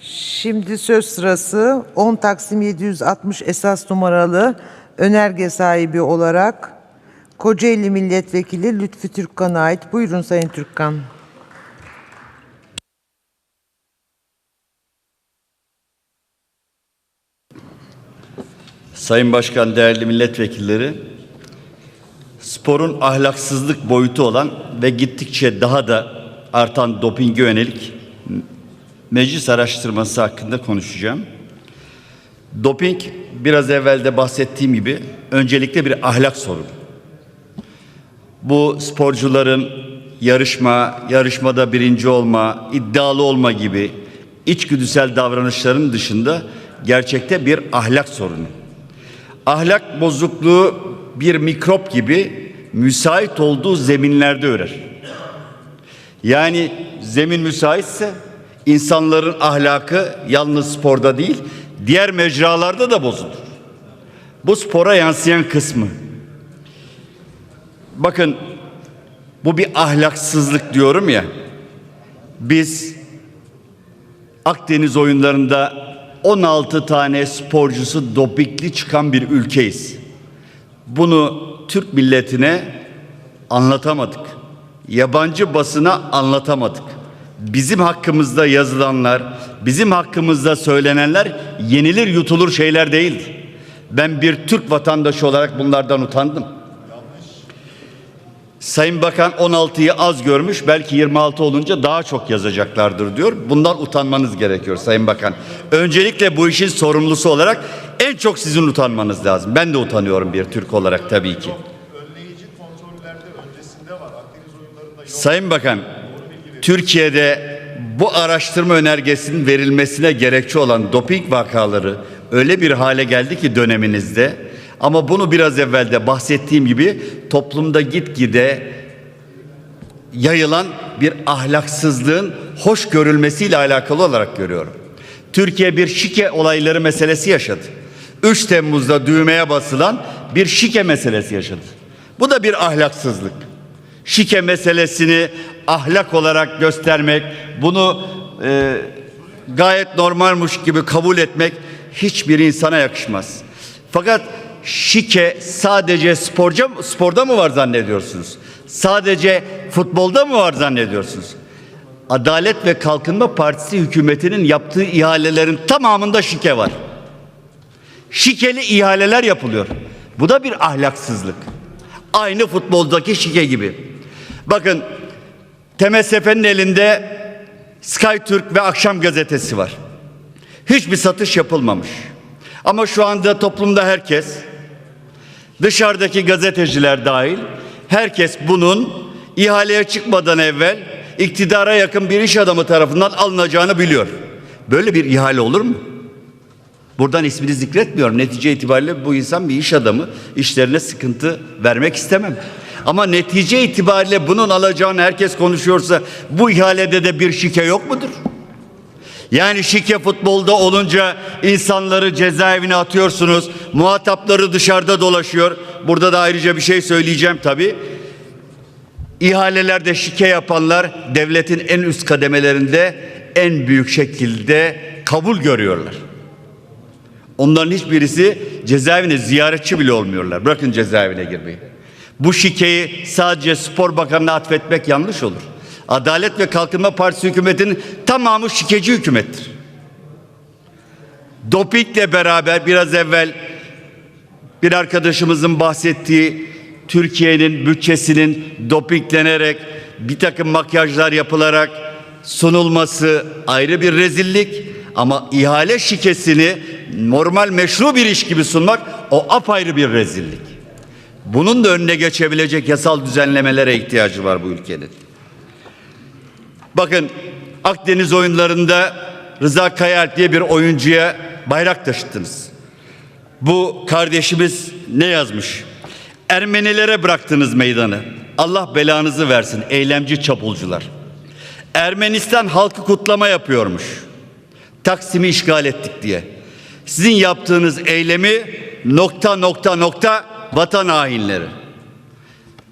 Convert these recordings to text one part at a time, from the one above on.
Şimdi söz sırası 10 Taksim 760 esas numaralı önerge sahibi olarak Kocaeli Milletvekili Lütfü Türkkan'a ait. Buyurun Sayın Türkkan. Sayın Başkan, değerli milletvekilleri, sporun ahlaksızlık boyutu olan ve gittikçe daha da artan dopinge yönelik meclis araştırması hakkında konuşacağım. Doping biraz evvel de bahsettiğim gibi öncelikle bir ahlak sorunu. Bu sporcuların yarışma, yarışmada birinci olma, iddialı olma gibi içgüdüsel davranışların dışında gerçekte bir ahlak sorunu. Ahlak bozukluğu bir mikrop gibi müsait olduğu zeminlerde ürer. Yani zemin müsaitse insanların ahlakı yalnız sporda değil, diğer mecralarda da bozulur. Bu spora yansıyan kısmı. Bakın bu bir ahlaksızlık diyorum ya. Biz Akdeniz oyunlarında 16 tane sporcusu dopingli çıkan bir ülkeyiz. Bunu Türk milletine anlatamadık. Yabancı basına anlatamadık. Bizim hakkımızda yazılanlar, bizim hakkımızda söylenenler yenilir yutulur şeyler değildir. Ben bir Türk vatandaşı olarak bunlardan utandım. Sayın Bakan 16'yı az görmüş belki 26 olunca daha çok yazacaklardır diyor. Bundan utanmanız gerekiyor Sayın Bakan. Öncelikle bu işin sorumlusu olarak en çok sizin utanmanız lazım. Ben de utanıyorum bir Türk olarak tabii ki. önleyici kontrollerde öncesinde var. Akdeniz oyunlarında yok. Sayın Bakan, Türkiye'de bu araştırma önergesinin verilmesine gerekçe olan doping vakaları öyle bir hale geldi ki döneminizde ama bunu biraz evvel de bahsettiğim gibi toplumda gitgide yayılan bir ahlaksızlığın hoş görülmesiyle alakalı olarak görüyorum. Türkiye bir şike olayları meselesi yaşadı. 3 Temmuz'da düğmeye basılan bir şike meselesi yaşadı. Bu da bir ahlaksızlık. Şike meselesini ahlak olarak göstermek, bunu e, gayet normalmiş gibi kabul etmek hiçbir insana yakışmaz. Fakat şike sadece sporca, sporda mı var zannediyorsunuz? Sadece futbolda mı var zannediyorsunuz? Adalet ve Kalkınma Partisi hükümetinin yaptığı ihalelerin tamamında şike var. Şikeli ihaleler yapılıyor. Bu da bir ahlaksızlık. Aynı futboldaki şike gibi. Bakın TMSF'nin elinde Sky Türk ve Akşam Gazetesi var. Hiçbir satış yapılmamış. Ama şu anda toplumda herkes dışarıdaki gazeteciler dahil herkes bunun ihaleye çıkmadan evvel iktidara yakın bir iş adamı tarafından alınacağını biliyor. Böyle bir ihale olur mu? Buradan ismini zikretmiyorum. Netice itibariyle bu insan bir iş adamı. İşlerine sıkıntı vermek istemem. Ama netice itibariyle bunun alacağını herkes konuşuyorsa bu ihalede de bir şike yok mudur? Yani şike futbolda olunca insanları cezaevine atıyorsunuz. Muhatapları dışarıda dolaşıyor. Burada da ayrıca bir şey söyleyeceğim tabii. İhalelerde şike yapanlar devletin en üst kademelerinde en büyük şekilde kabul görüyorlar. Onların hiçbirisi cezaevine ziyaretçi bile olmuyorlar. Bırakın cezaevine girmeyi. Bu şikeyi sadece spor bakanına atfetmek yanlış olur. Adalet ve Kalkınma Partisi hükümetinin tamamı şikeci hükümettir. Dopingle beraber biraz evvel bir arkadaşımızın bahsettiği Türkiye'nin bütçesinin dopinglenerek bir takım makyajlar yapılarak sunulması ayrı bir rezillik ama ihale şikesini normal meşru bir iş gibi sunmak o apayrı bir rezillik. Bunun da önüne geçebilecek yasal düzenlemelere ihtiyacı var bu ülkenin. Bakın Akdeniz oyunlarında Rıza Kayalp diye bir oyuncuya bayrak taşıttınız. Bu kardeşimiz ne yazmış? Ermenilere bıraktınız meydanı. Allah belanızı versin eylemci çapulcular. Ermenistan halkı kutlama yapıyormuş. Taksim'i işgal ettik diye. Sizin yaptığınız eylemi nokta nokta nokta vatan hainleri.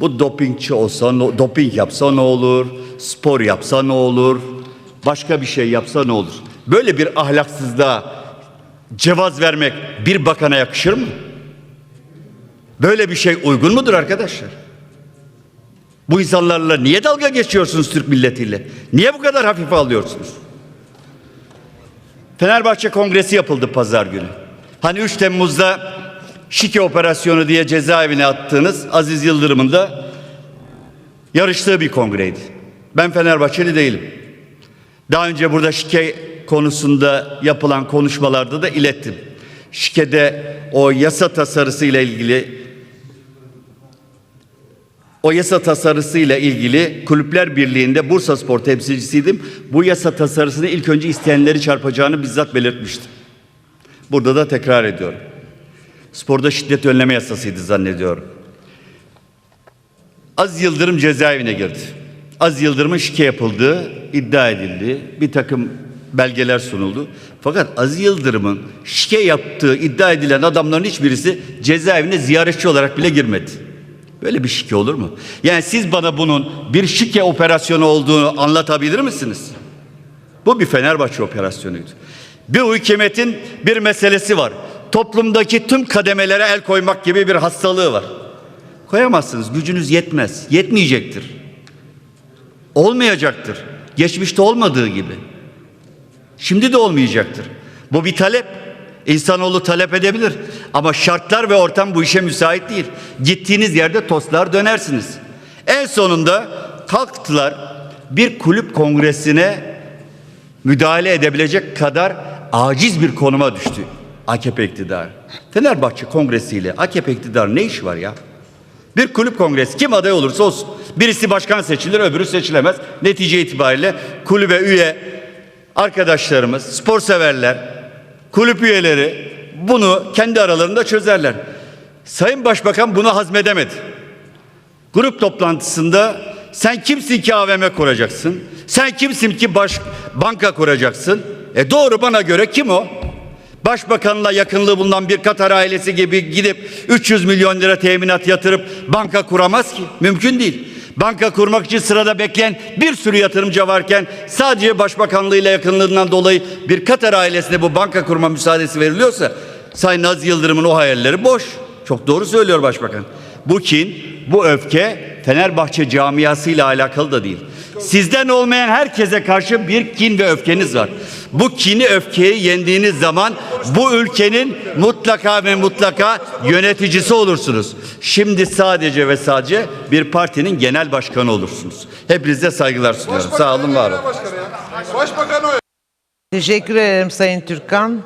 Bu dopingçi olsa, doping yapsa ne olur? Spor yapsa ne olur? Başka bir şey yapsa ne olur? Böyle bir ahlaksızlığa cevaz vermek bir bakana yakışır mı? Böyle bir şey uygun mudur arkadaşlar? Bu insanlarla niye dalga geçiyorsunuz Türk milletiyle? Niye bu kadar hafife alıyorsunuz? Fenerbahçe Kongresi yapıldı pazar günü. Hani 3 Temmuz'da şike operasyonu diye cezaevine attığınız Aziz Yıldırım'ın da yarıştığı bir kongreydi. Ben Fenerbahçeli değilim. Daha önce burada şike konusunda yapılan konuşmalarda da ilettim. Şike'de o yasa tasarısı ile ilgili o yasa tasarısı ile ilgili Kulüpler Birliği'nde Bursa Spor temsilcisiydim. Bu yasa tasarısını ilk önce isteyenleri çarpacağını bizzat belirtmiştim. Burada da tekrar ediyorum. Sporda şiddet önleme yasasıydı zannediyorum. Az Yıldırım cezaevine girdi. Az Yıldırım'ın şike yapıldığı iddia edildi. Bir takım belgeler sunuldu. Fakat Aziz Yıldırım'ın şike yaptığı iddia edilen adamların hiçbirisi cezaevine ziyaretçi olarak bile girmedi. Böyle bir şike olur mu? Yani siz bana bunun bir şike operasyonu olduğunu anlatabilir misiniz? Bu bir Fenerbahçe operasyonuydu. Bir hükümetin bir meselesi var. Toplumdaki tüm kademelere el koymak gibi bir hastalığı var. Koyamazsınız. Gücünüz yetmez. Yetmeyecektir. Olmayacaktır. Geçmişte olmadığı gibi. Şimdi de olmayacaktır. Bu bir talep. İnsanoğlu talep edebilir. Ama şartlar ve ortam bu işe müsait değil. Gittiğiniz yerde tostlar dönersiniz. En sonunda kalktılar bir kulüp kongresine müdahale edebilecek kadar aciz bir konuma düştü AKP iktidarı. Fenerbahçe kongresiyle AKP iktidarı ne işi var ya? Bir kulüp kongresi kim aday olursa olsun. Birisi başkan seçilir öbürü seçilemez. Netice itibariyle kulübe üye arkadaşlarımız, spor severler, kulüp üyeleri bunu kendi aralarında çözerler. Sayın Başbakan bunu hazmedemedi. Grup toplantısında sen kimsin ki AVM kuracaksın? Sen kimsin ki baş, banka kuracaksın? E doğru bana göre kim o? Başbakanla yakınlığı bulunan bir Katar ailesi gibi gidip 300 milyon lira teminat yatırıp banka kuramaz ki. Mümkün değil. Banka kurmak için sırada bekleyen bir sürü yatırımcı varken sadece başbakanlığıyla yakınlığından dolayı bir Katar ailesine bu banka kurma müsaadesi veriliyorsa Sayın Aziz Yıldırım'ın o hayalleri boş. Çok doğru söylüyor başbakan. Bu kin, bu öfke Fenerbahçe camiasıyla alakalı da değil. Sizden olmayan herkese karşı bir kin ve öfkeniz var. Bu kini öfkeyi yendiğiniz zaman bu ülkenin mutlaka ve mutlaka yöneticisi olursunuz. Şimdi sadece ve sadece bir partinin genel başkanı olursunuz. Hepinize saygılar sunuyorum. Sağ olun, var olun. Teşekkür ederim Sayın Türkan.